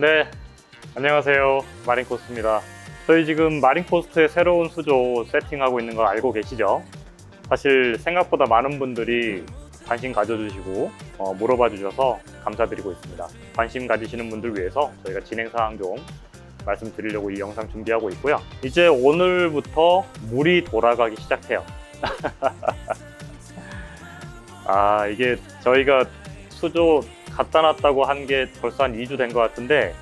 네, 안녕하세요. 마린코스트입니다. 저희 지금 마린코스트의 새로운 수조 세팅하고 있는 거 알고 계시죠? 사실 생각보다 많은 분들이 관심 가져주시고 어, 물어봐 주셔서 감사드리고 있습니다. 관심 가지시는 분들 위해서 저희가 진행 사항 좀 말씀드리려고 이 영상 준비하고 있고요. 이제 오늘부터 물이 돌아가기 시작해요. 아 이게 저희가 수조 갖다 놨다고 한 게 벌써 한 2주 된 것 같은데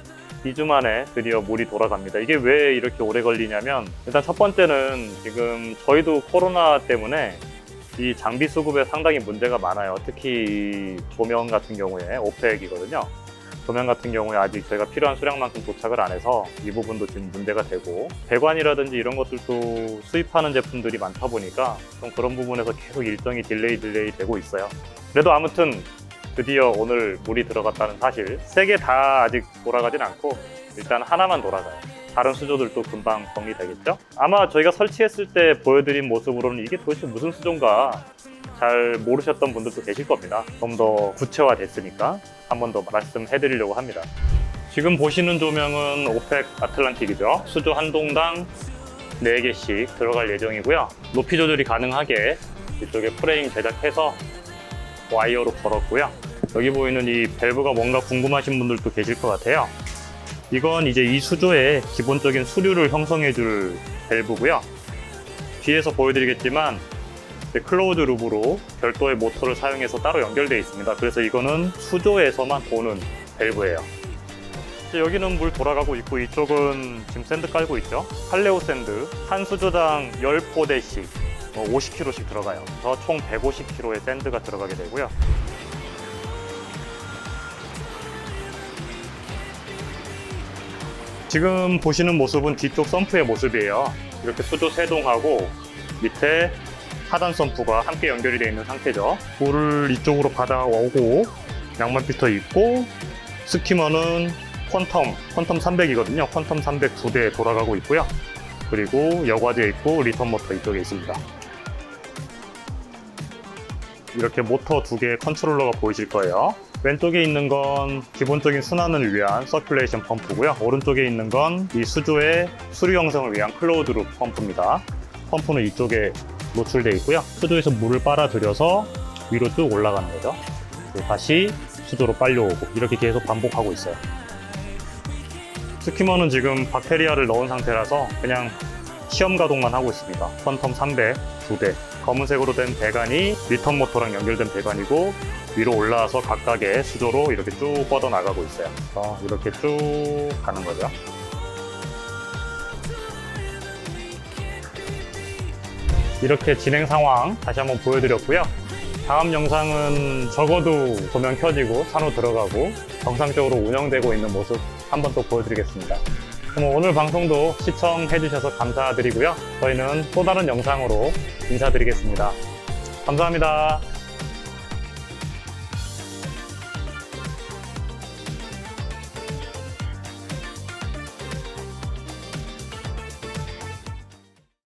2주 만에 드디어 물이 돌아갑니다. 이게 왜 이렇게 오래 걸리냐면 일단 첫 번째는 지금 저희도 코로나 때문에 이 장비 수급에 상당히 문제가 많아요. 특히 이 조명 같은 경우에 오펙이거든요. 조명 같은 경우에 아직 저희가 필요한 수량만큼 도착을 안 해서 이 부분도 지금 문제가 되고 배관이라든지 이런 것들도 수입하는 제품들이 많다 보니까 좀 그런 부분에서 계속 일정이 딜레이 딜레이 되고 있어요. 그래도 아무튼 드디어 오늘 물이 들어갔다는 사실 세 개 다 아직 돌아가진 않고 일단 하나만 돌아가요. 다른 수조들도 금방 정리되겠죠? 아마 저희가 설치했을 때 보여드린 모습으로는 이게 도대체 무슨 수조인가 잘 모르셨던 분들도 계실 겁니다. 좀 더 구체화됐으니까 한 번 더 말씀해 드리려고 합니다. 지금 보시는 조명은 오펙 아틀란틱이죠. 수조 한 동당 4개씩 들어갈 예정이고요. 높이 조절이 가능하게 이쪽에 프레임 제작해서 와이어로 걸었고요. 여기 보이는 이 밸브가 뭔가 궁금하신 분들도 계실 것 같아요. 이건 이제 이 수조의 기본적인 수류를 형성해 줄 밸브고요. 뒤에서 보여드리겠지만 클로우드 룹으로 별도의 모터를 사용해서 따로 연결되어 있습니다. 그래서 이거는 수조에서만 도는 밸브예요. 여기는 물 돌아가고 있고 이쪽은 지금 샌드 깔고 있죠. 팔레오 샌드 한 수조당 10포대씩 50kg씩 들어가요. 그래서 총 150kg의 샌드가 들어가게 되고요. 지금 보시는 모습은 뒤쪽 펌프의 모습이에요. 이렇게 수조 세동하고 밑에 하단 펌프가 함께 연결이 되어 있는 상태죠. 물을 이쪽으로 받아오고 양말 피터 있고 스키머는 퀀텀, 퀀텀 300이거든요. 퀀텀 300 두 대 돌아가고 있고요. 그리고 여과지에 있고 리턴 모터 이쪽에 있습니다. 이렇게 모터 두 개의 컨트롤러가 보이실 거예요. 왼쪽에 있는 건 기본적인 순환을 위한 서큘레이션 펌프고요. 오른쪽에 있는 건 이 수조의 수류 형성을 위한 클로우드 룹 펌프입니다. 펌프는 이쪽에 노출되어 있고요. 수조에서 물을 빨아들여서 위로 쭉 올라가는 거죠. 그리고 다시 수조로 빨려오고 이렇게 계속 반복하고 있어요. 스키머는 지금 박테리아를 넣은 상태라서 그냥 시험 가동만 하고 있습니다. 퀀텀 300두 대. 검은색으로 된 배관이 리턴 모터랑 연결된 배관이고 위로 올라와서 각각의 수조로 이렇게 쭉 뻗어 나가고 있어요. 그래서 이렇게 쭉 가는 거죠. 이렇게 진행 상황 다시 한번 보여드렸고요. 다음 영상은 적어도 조명 켜지고 산호 들어가고 정상적으로 운영되고 있는 모습 한번 또 보여드리겠습니다. 그럼 오늘 방송도 시청해주셔서 감사드리고요. 저희는 또 다른 영상으로 인사드리겠습니다. 감사합니다.